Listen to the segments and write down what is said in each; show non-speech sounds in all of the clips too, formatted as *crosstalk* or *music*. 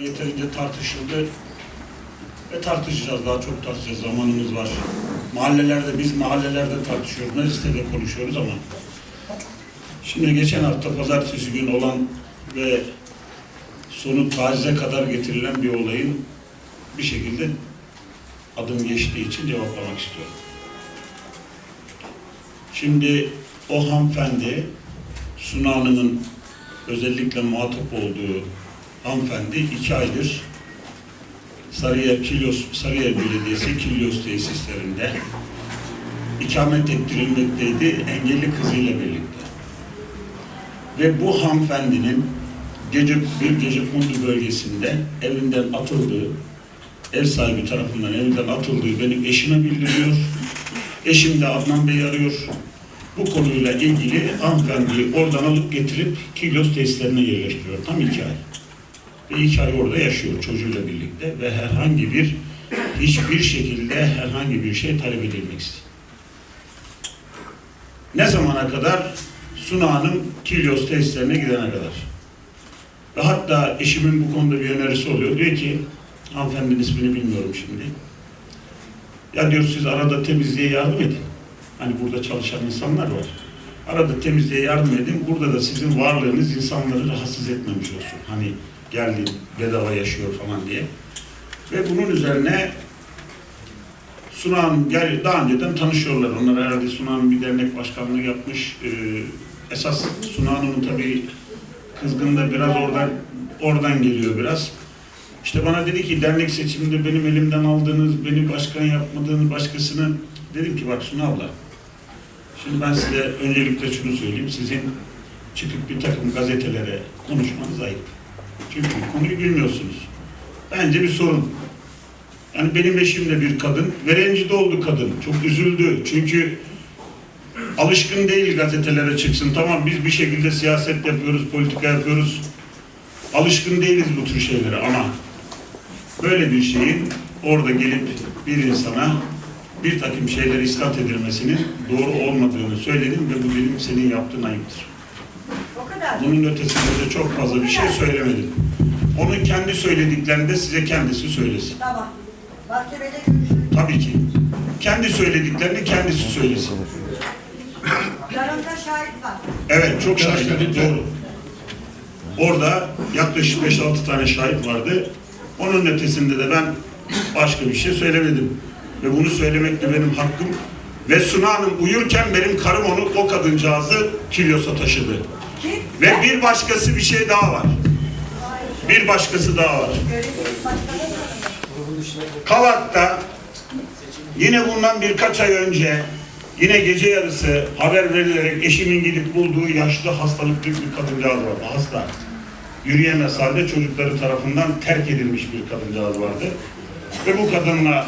Yeterince tartışıldı ve tartışacağız, daha çok tartışacağız, zamanımız var. Mahallelerde, biz mahallelerde tartışıyoruz, mecliste de konuşuyoruz ama şimdi geçen hafta pazartesi günü olan ve sonu tacize kadar getirilen bir olayın bir şekilde adım geçtiği için cevaplamak istiyorum. Şimdi o hanımefendi, Suna özellikle muhatap olduğu hanımefendi iki aydır Sarıyer, Kilyos, Sarıyer Belediyesi Kilyos tesislerinde ikamet ettirilmekteydi engelli kızıyla birlikte. Ve bu hanımefendinin gece bir gece kondu bölgesinde evinden atıldığı, ev sahibi tarafından evinden atıldığı benim eşime bildiriyor. Eşim de Adnan Bey arıyor. Bu konuyla ilgili hanımefendiyi oradan alıp getirip Kilyos tesislerine yerleştiriyor. Tam iki ay. Ve iki ay orada yaşıyor çocuğuyla birlikte ve herhangi bir hiçbir şekilde herhangi bir şey talep edilmeksizin. Ne zamana kadar? Suna Hanım Kilyos tesislerine gidene kadar. Ve hatta eşimin bu konuda bir önerisi oluyor. Diyor ki, hanımefendinin ismini bilmiyorum şimdi. Ya diyor siz arada temizliğe yardım edin. Hani burada çalışan insanlar var. Arada temizliğe yardım edin. Burada da sizin varlığınız insanları rahatsız etmemiş olsun. Hani geldi bedava yaşıyor falan diye. Ve bunun üzerine Suna Hanım gel, daha önceden tanışıyorlar. Onlar herhalde Suna Hanım bir dernek başkanlığı yapmış. Ee, esas Suna Hanım'ın tabii kızgınlığı biraz oradan oradan geliyor biraz. İşte bana dedi ki dernek seçiminde benim elimden aldığınız, beni başkan yapmadığınız başkasını dedim ki bak Suna abla şimdi ben size öncelikle şunu söyleyeyim. Sizin çıkıp bir takım gazetelere konuşmanız ayıp. Çünkü konuyu bilmiyorsunuz. Bence bir sorun. Yani benim eşim de bir kadın ve rencide oldu kadın. Çok üzüldü. Çünkü alışkın değil gazetelere çıksın. Tamam biz bir şekilde siyaset yapıyoruz, politika yapıyoruz. Alışkın değiliz bu tür şeylere ama böyle bir şeyin orada gelip bir insana bir takım şeyler ispat edilmesinin doğru olmadığını söyledim ve bu benim senin yaptığın ayıptır. Bunun ötesinde de çok fazla bir şey söylemedim. Onun kendi söylediklerini de size kendisi söylesin. Tamam. Mahkemede görüşürüz. Tabii ki. Kendi söylediklerini kendisi söylesin. Yanımda şahit var. Evet, çok şahit. Doğru. Orada yaklaşık 5-6 tane şahit vardı. Onun ötesinde de ben başka bir şey söylemedim. Ve bunu söylemek de benim hakkım. Ve Suna Hanım uyurken benim karım onu, o kadıncağızı Kilyos'a taşıdı. Ve bir başkası bir şey daha var. Bir başkası daha var. Kavak'ta yine bundan birkaç ay önce yine gece yarısı haber verilerek eşimin gidip bulduğu yaşlı hastalıklı bir kadıncağız vardı. Hasta. Yürüyemez halde çocukları tarafından terk edilmiş bir kadıncağız vardı. Ve bu kadınla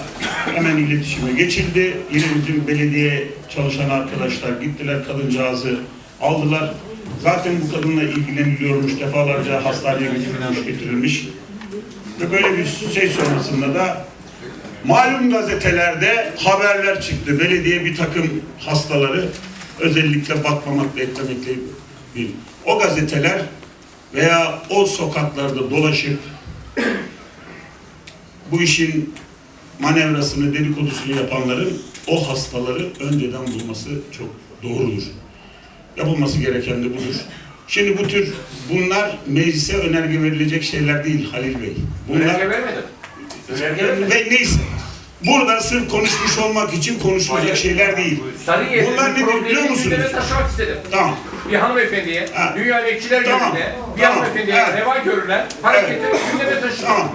hemen iletişime geçildi. Yine bizim belediye çalışan arkadaşlar gittiler kadıncağızı aldılar. Zaten bu kadınla ilgileniliyormuş, defalarca hastaneye götürülmüş, getirilmiş. Ve böyle bir şey sonrasında da malum gazetelerde haberler çıktı. Belediye bir takım hastaları özellikle bakmamakla etmemekle bir. O gazeteler veya o sokaklarda dolaşıp bu işin manevrasını, dedikodusunu yapanların o hastaları önceden bulması çok doğrudur. Yapılması gereken de budur. Şimdi bu tür bunlar meclise önerge verilecek şeyler değil Halil Bey. Bunlar Önerge vermedim. Önerge vermedim. ve neyse. Burada sırf konuşmuş olmak için konuşulacak Hayır. şeyler değil. Sarıyer'de Bunlar nedir biliyor musunuz? taşımak istedim. Tamam. Bir hanımefendiye, Ha. Dünya Emekçiler Tamam. Günü'nde bir Tamam. hanımefendiye Evet. reva görülen hareketleri gündeme taşıdım. Tamam.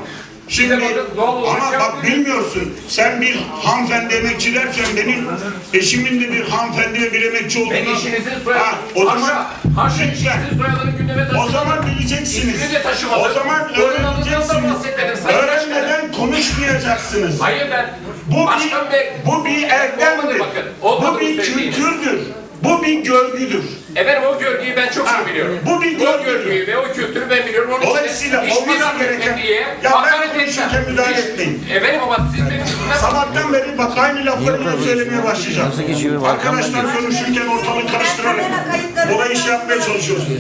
Şimdi ama bak bilmiyorsun. Sen bir hanımefendi emekçi derken benim eşimin de bir hanımefendi ve bir emekçi olduğunu... Ben eşinizin soyadını, Ha, o zaman haşa, eşinizin soyadını gündeme taşıdım. O zaman bileceksiniz. İsmini de taşımadım. O zaman öğreneceksiniz. Öğrenmeden konuşmayacaksınız. Hayır ben Bu Başkan bir, Bey, bu bir erdemdir. Bakın, Bu bir kültürdür. Bu bir görgüdür. efendim o görgüyü ben çok Ha, iyi biliyorum. bu bir o görgü. görgüyü ve o kültürü ben biliyorum. Onun Dolayısıyla hiçbir olması gereken... hanımefendiye Ya ben etmem. müdahale etmeyin. Efendim ama siz benim yüzümden Sabahtan beri bak aynı lafları yine söylemeye başlayacağım. Arkadaşlar konuşurken ortalığı karıştırarak olayı şey yapmaya çalışıyorsunuz.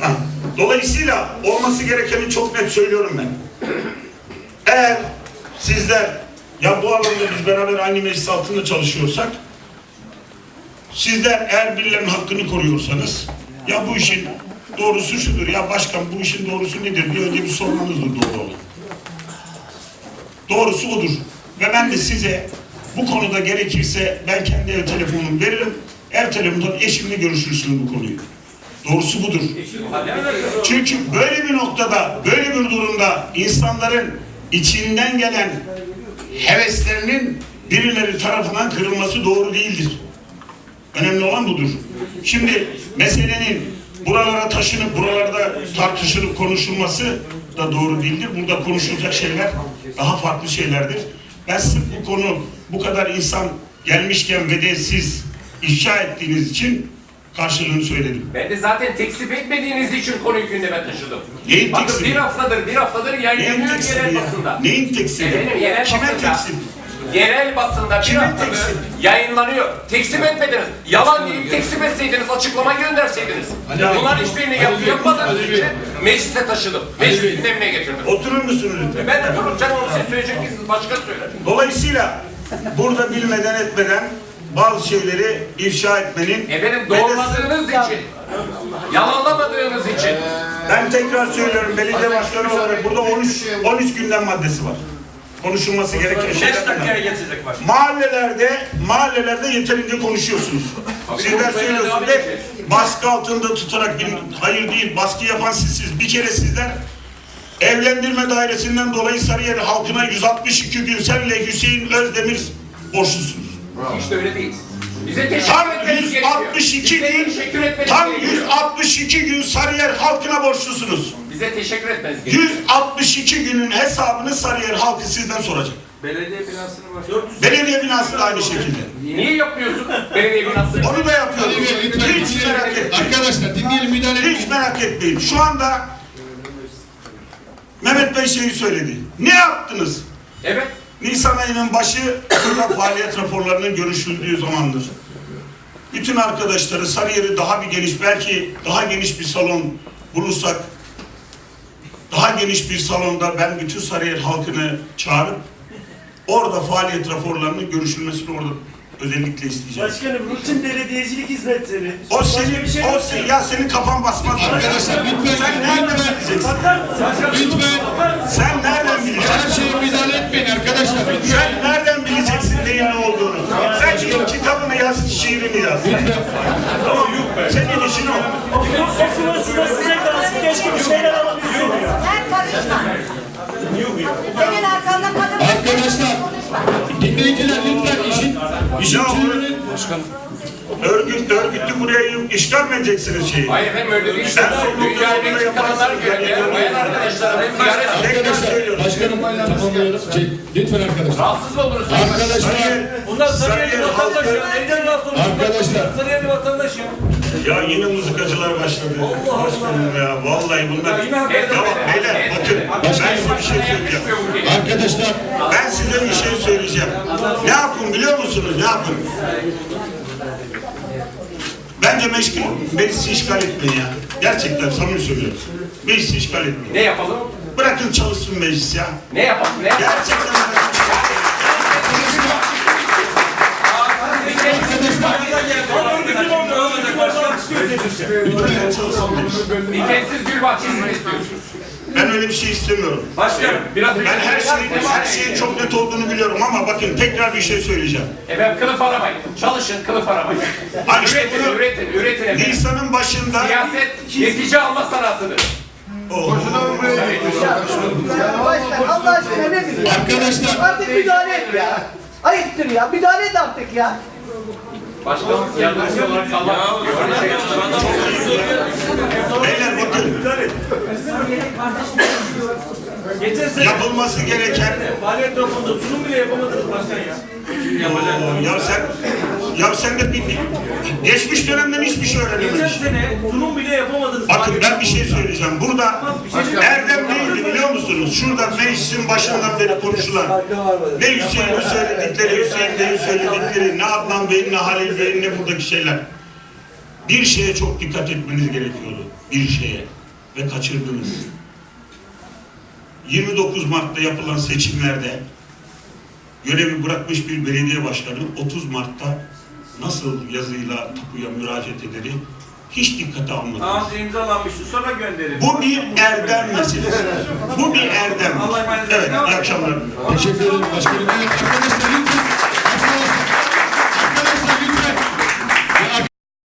Ha, Dolayısıyla olması gerekeni çok net söylüyorum ben. Eğer sizler ya bu alanda biz beraber aynı meclis altında çalışıyorsak sizler eğer birilerinin hakkını koruyorsanız ya bu işin doğrusu şudur ya başkan bu işin doğrusu nedir diye önce bir sormanızdır doğru olan. Doğrusu odur. Ve ben de size bu konuda gerekirse ben kendi ev telefonumu veririm. Ev telefonundan eşimle görüşürsünüz bu konuyu. Doğrusu budur. Çünkü böyle bir noktada, böyle bir durumda insanların içinden gelen heveslerinin birileri tarafından kırılması doğru değildir. Önemli olan budur. Şimdi meselenin buralara taşınıp buralarda tartışılıp konuşulması da doğru değildir. Burada konuşulacak şeyler daha farklı şeylerdir. Ben sırf bu konu bu kadar insan gelmişken ve de siz ifşa ettiğiniz için karşılığını söyledim. Ben de zaten tekzip etmediğiniz için konuyu gündeme taşıdım. Neyin Bakın bir haftadır, bir haftadır Neyin yayınlanıyor teksibi yerel ya? basında. Neyin teksibi? Efendim yerel Kime basında. teksip? Yerel basında bir haftadır yayınlanıyor. Tekzip etmediniz. Yalan deyip tekzip etseydiniz, açıklama gönderseydiniz. Bunlar hiçbirini yap, yapmadığınız için meclise taşıdım. Meclis gündemine getirdim. Oturur musunuz lütfen? Ben de durun canım size söyleyecek ki siz başka söyler. Dolayısıyla burada bilmeden etmeden bazı şeyleri ifşa etmenin Efendim doğruladığınız için, yalanlamadığınız için. ben tekrar söylüyorum belediye başkanı olarak burada 13 13 gündem maddesi var. Konuşulması gereken şeyler. geçecek bak. Mahallelerde mahallelerde yeterince konuşuyorsunuz. Sizler söylüyorsunuz hep baskı altında tutarak bir hayır değil baskı yapan sizsiniz. Bir kere sizler evlendirme dairesinden dolayı Sarıyer halkına 162 gün senle Hüseyin Özdemir borçlusunuz. İşte öyle değil. Bize Tam etmeniz gerekiyor. 162 Bize gün tam gerekiyor. 162 gün Sarıyer halkına borçlusunuz. Bize teşekkür etmeniz gerekiyor. 162 günün hesabını Sarıyer halkı sizden soracak. Belediye binasını var. Belediye binası da aynı şekilde. Niye yapmıyorsun belediye binası? Onu da yapıyoruz. Hiç merak etmeyin. Arkadaşlar dinleyelim müdahale Hiç etmeyin. merak etmeyin. Şu anda Mehmet Bey şeyi söyledi. Ne yaptınız? Evet. Nisan ayının başı burada *coughs* faaliyet raporlarının görüşüldüğü zamandır. Bütün arkadaşları Sarıyer'i daha bir geniş, belki daha geniş bir salon bulursak, daha geniş bir salonda ben bütün Sarıyer halkını çağırıp orada faaliyet raporlarının görüşülmesini orada özellikle isteyeceğim. Başkanım rutin belediyecilik hizmetleri. O senin, bir şey o sen, ki. ya senin kafan basmaz. Arkadaşlar lütfen, Sen nereden bileceksin? Lütfen Sen nereden bileceksin? her şeye müdahale etmeyin arkadaşlar. Lütfen. Sen nereden bileceksin neyin ne olduğunu? Sen şimdi kitabını yaz, şiirini yaz. Tamam yok be. Senin dinleyiciler lütfen işin işin çözümünü örgüt, örgütlü buraya işgal mi edeceksiniz şeyi? Hayır efendim öyle değil. Ben sorumluluğu Dünya orada emekçi kadınlar yaparsın. Yani- Bayan arkadaşlarım ziyaret Tekrar arkadaşlar söylüyorum. başkanım tamamlıyorum. Şey, lütfen arkadaşlar. Rahatsız mı olursunuz? Arkadaşlar Bunlar Sarıyerli vatandaş ya. Neyden rahatsız olursun? Arkadaşlar. Sarıyerli vatandaş ya. Yine mızıkacılar başladı. Başkanım ya. Vallahi bunlar... Ya bak beyler bakın ben size bir şey söyleyeceğim. arkadaşlar Ben size bir şey söyleyeceğim. Ne yapın biliyor musunuz? Ne yapın? Bence meşgul, meclisi işgal etmeyin ya. Gerçekten samimi söylüyorum. Meclisi işgal etmeyin. Ne yapalım? Bırakın çalışsın meclis ya. Ne yapalım? Ne yapalım? Gerçekten Dikensiz gül bahçesi mi istiyorsunuz? Ben öyle bir şey istemiyorum. Başkanım biraz Ben her şeyin, her şeyin çok net olduğunu biliyorum ama bakın tekrar bir şey söyleyeceğim. Efendim kılıf aramayın. Çalışın kılıf aramayın. Hani işte üretin, bunu- üretin, üretin efendim. Nisan'ın başında Siyaset netice alma sanatıdır. Oh. Başkan Allah aşkına ne bileyim. arkadaşlar Artık müdahale et ya. Ayıptır ya. Müdahale et artık ya. Başkanım yardımcı olarak kalmak şey Beyler bakın. Geçen sene yapılması gereken faaliyet raporunda sunum bile yapamadınız başkan ya. Oo, ya sen ya sen de bir, bir- geçmiş dönemden hiçbir şey Geçen öğrenememiş. sene sunum bile yapamadınız. Bakın ben bir şey söyleyeceğim. Burada Erdem neydi biliyor musunuz? Şurada meclisin başından beri konuşulan ne Hüseyin'in söyledikleri, Hüseyin Bey'in söyledikleri, ne Adnan Bey'in, ne Halil Bey'in, ne buradaki şeyler. Bir şeye çok dikkat etmeniz gerekiyordu. Bir şeye. ve kaçırdınız. 29 Mart'ta yapılan seçimlerde görevi bırakmış bir belediye başkanı 30 Mart'ta nasıl yazıyla tapuya müracaat ederi hiç dikkate almadınız. Ağzı imzalanmıştı sonra gönderildi. Bu bir erdem meselesi. Bu bir erdem. Allah emanet olun. Evet, iyi akşamlar. Teşekkür ederim başkanım. Evet arkadaşlar